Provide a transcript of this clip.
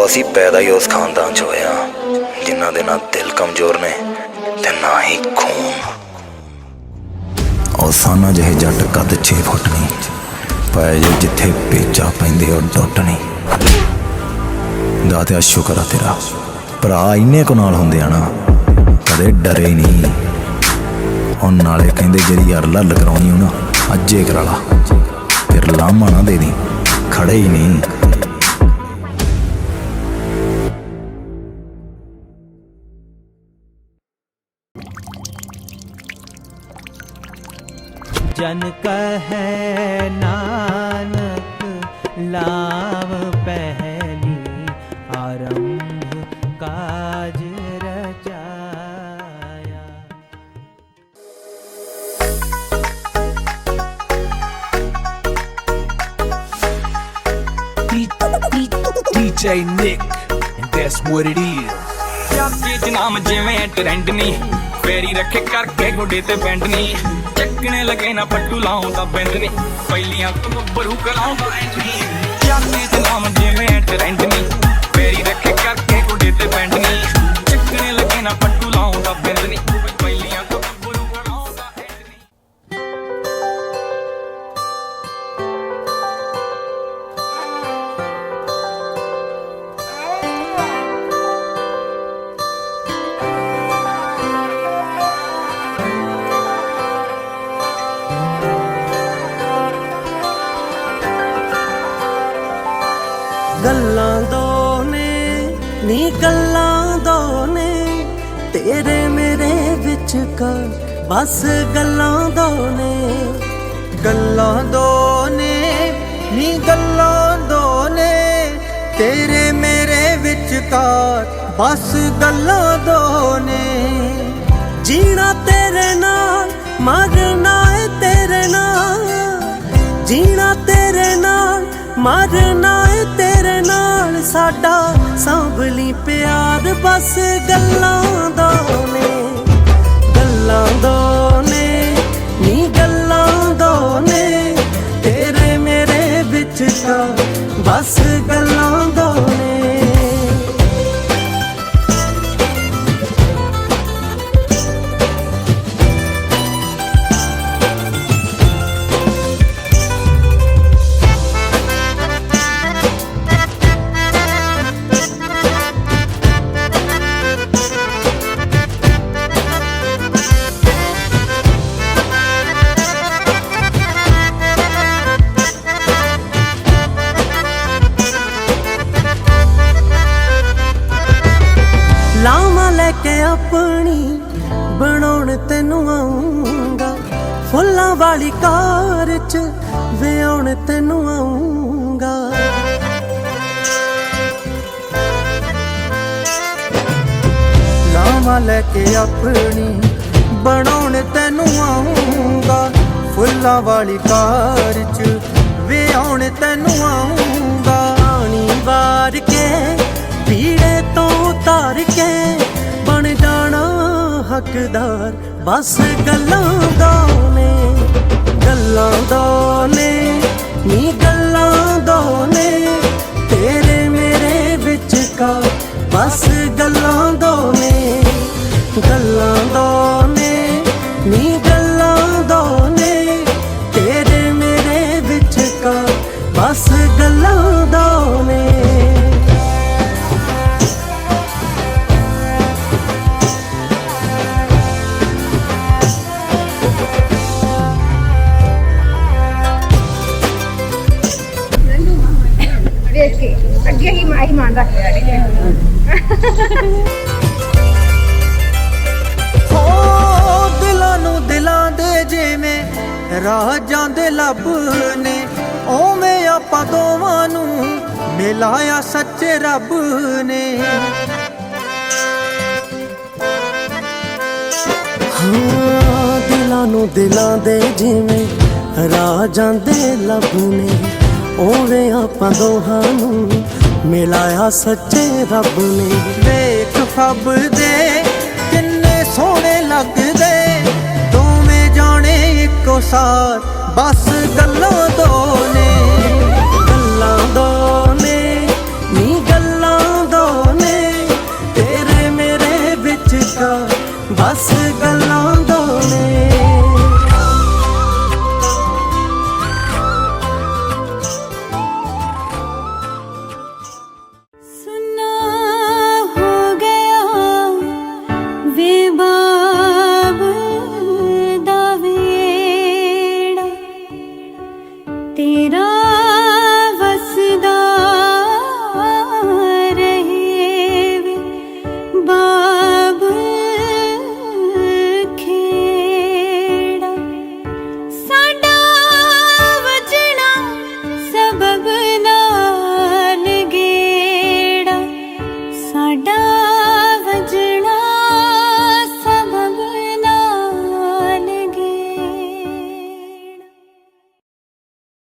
ਆਓ ਅਸੀਂ ਪੈਦਾ ਹੀ ਉਸ ਖਾਨਦਾਨ ਚ ਹੋਇਆ ਜਿਨ੍ਹਾਂ ਦੇ ਨਾ ਦਿਲ ਕਮਜ਼ੋਰ ਨੇ ਤੇ ਨਾ ਹੀ ਖੂਨ। ਉਹ ਸਾਨਾ ਜਿਹੇ ਜੱਟ ਕੱਦ 6 ਫੁੱਟ ਨਹੀਂ ਪਏ ਜੇ ਜਿੱਥੇ ਪੇਚਾ ਪੈਂਦੇ ਉਹ ਟੁੱਟ ਨਹੀਂ ਦਾਤਿਆ ਸ਼ੁਕਰ ਆ ਤੇਰਾ, ਭਰਾ ਇੰਨੇ ਕੁ ਨਾਲ ਹੁੰਦੇ ਆ ਨਾ, ਕਦੇ ਡਰੇ ਨਹੀਂ। ਹੁਣ ਨਾਲੇ ਕਹਿੰਦੇ ਜਿਹੜੀ ਯਾਰ ਲੱਲ ਕਰਾਉਣੀ ਹੋਣਾ ਅੱਜੇ ਕਰਾ ਲਾ। ਫਿਰ ਲਾਮਾ ਨਾ ਦੇ ਦੀ ਖੜੇ ਹੀ ਨਹੀਂ। ਜਨ ਕਹੈ ਨਾਨਕ ਲਾਵ ਪਹਿਲੀ ਆਰੰਭ ਕਾਜ ਰਚਾਇਆ DJ Nick, and that's what it is. ਚਾਚੇ ਚ ਨਾਮ ਜਿਵੇਂ ਟ੍ਰੈਂਡ ਨਹੀਂ ਫੇਰੀ ਰੱਖੇ ਕਰਕੇ ਗੋਡੇ ਤੇ ਬੈਂਡ ਨਹੀਂ ਚੱਕਣੇ ਲਗੇ ਨਾ ਪੱਟੂ ਲਾਉਂਦਾ ਬੈਂਡ ਨਹੀਂ ਪਹਿਲੀਆਂ ਤੋਂ ਗੱਭਰੂ ਕਰਾਉਂਦਾ ਐਂਟਰੀ ਚਾਚੇ ਚ ਨਾਮ ਜਿਵੇਂ ਟ੍ਰੈਂਡ ਨਹੀਂ ਨੀ ਗੱਲਾਂ ਦੋਨੇ, ਤੇਰੇ ਮੇਰੇ ਵਿੱਚ ਕਾ ਬਸ ਗੱਲਾਂ ਦੋਨੇ। ਗੱਲਾਂ ਦੋ ਨੀ ਗੱਲਾਂ ਦੋ ਤੇਰੇ ਮੇਰੇ ਵਿੱਚ ਕਾ ਬਸ ਗੱਲਾਂ ਦੋ ਜੀਣਾ ਤੇਰੇ ਨਾਲ, ਮਰਨਾ ਏ ਤੇਰੇ ਨਾਲ। ਜੀਣਾ ਤੇਰੇ ਨਾਲ, ਮਰਨਾ ਨਾਲ ਸਾਡਾ ਸਾਂਭਲੀ ਪਿਆਰ ਬਸ ਗੱਲਾਂ ਦੋ ਨੇ ਗੱਲਾਂ ਦੋ ਨੇ। ਫੁੱਲਾਂ ਵਾਲੀ ਕਾਰ ਚ ਵਿਆਉਣ ਤੈਨੂੰ ਆਉਂਗਾ ਲਾਵਾਂ ਲੈ ਕੇ ਆਪਣੀ ਬਣਾਉਣ ਤੈਨੂੰ ਆਉਂਗਾ ਫੁੱਲਾਂ ਵਾਲੀ ਕਾਰ ਚ ਵਿਆਉਣ ਤੈਨੂੰ ਆਉਂਗਾ ਆਣੀ ਵਾਰ ਕੇ ਪੀੜੇ ਤੋਂ ਉਤਾਰ ਹੱਕਦਾਰ ਬਸ ਗੱਲਾਂ ਦੋ ਨੇ ਗੱਲਾਂ ਦੋ ਨੇ। ਅੱਗੇ ਹੀ ਮਾਈ ਮਾਨ ਰੱਖਿਆ ਦਿਲਾਂ ਨੂੰ ਦਿਲਾਂ ਦੇ ਜਿਵੇਂ ਰਾਜਾਂ ਜਾਂਦੇ ਲੱਭ ਨੇ ਓਵੇਂ ਆਪਾਂ ਦੋਵਾਂ ਨੂੰ ਮਿਲਾਇਆ ਸੱਚੇ ਰੱਬ ਨੇ। ਹਾਂ, ਦਿਲਾਂ ਨੂੰ ਦਿਲਾਂ ਦੇ ਜਿਵੇਂ ਰਾਜਾਂ ਦੇ ਲੱਭ ਨੇ ਓਵੇਂ ਆਪਾਂ ਦੋਹਾਂ ਨੂੰ ਮਿਲਾਇਆ ਸੱਚੇ ਰੱਬ ਨੇ। ਵੇਖ ਫੱਬ ਦੇ ਕਿੰਨੇ ਸੋਹਣੇ ਲੱਗਦੇ। ਦੋਵੇਂ ਜਾਣੇ ਇੱਕੋ ਸਾਰ, ਬਸ ਗੱਲਾਂ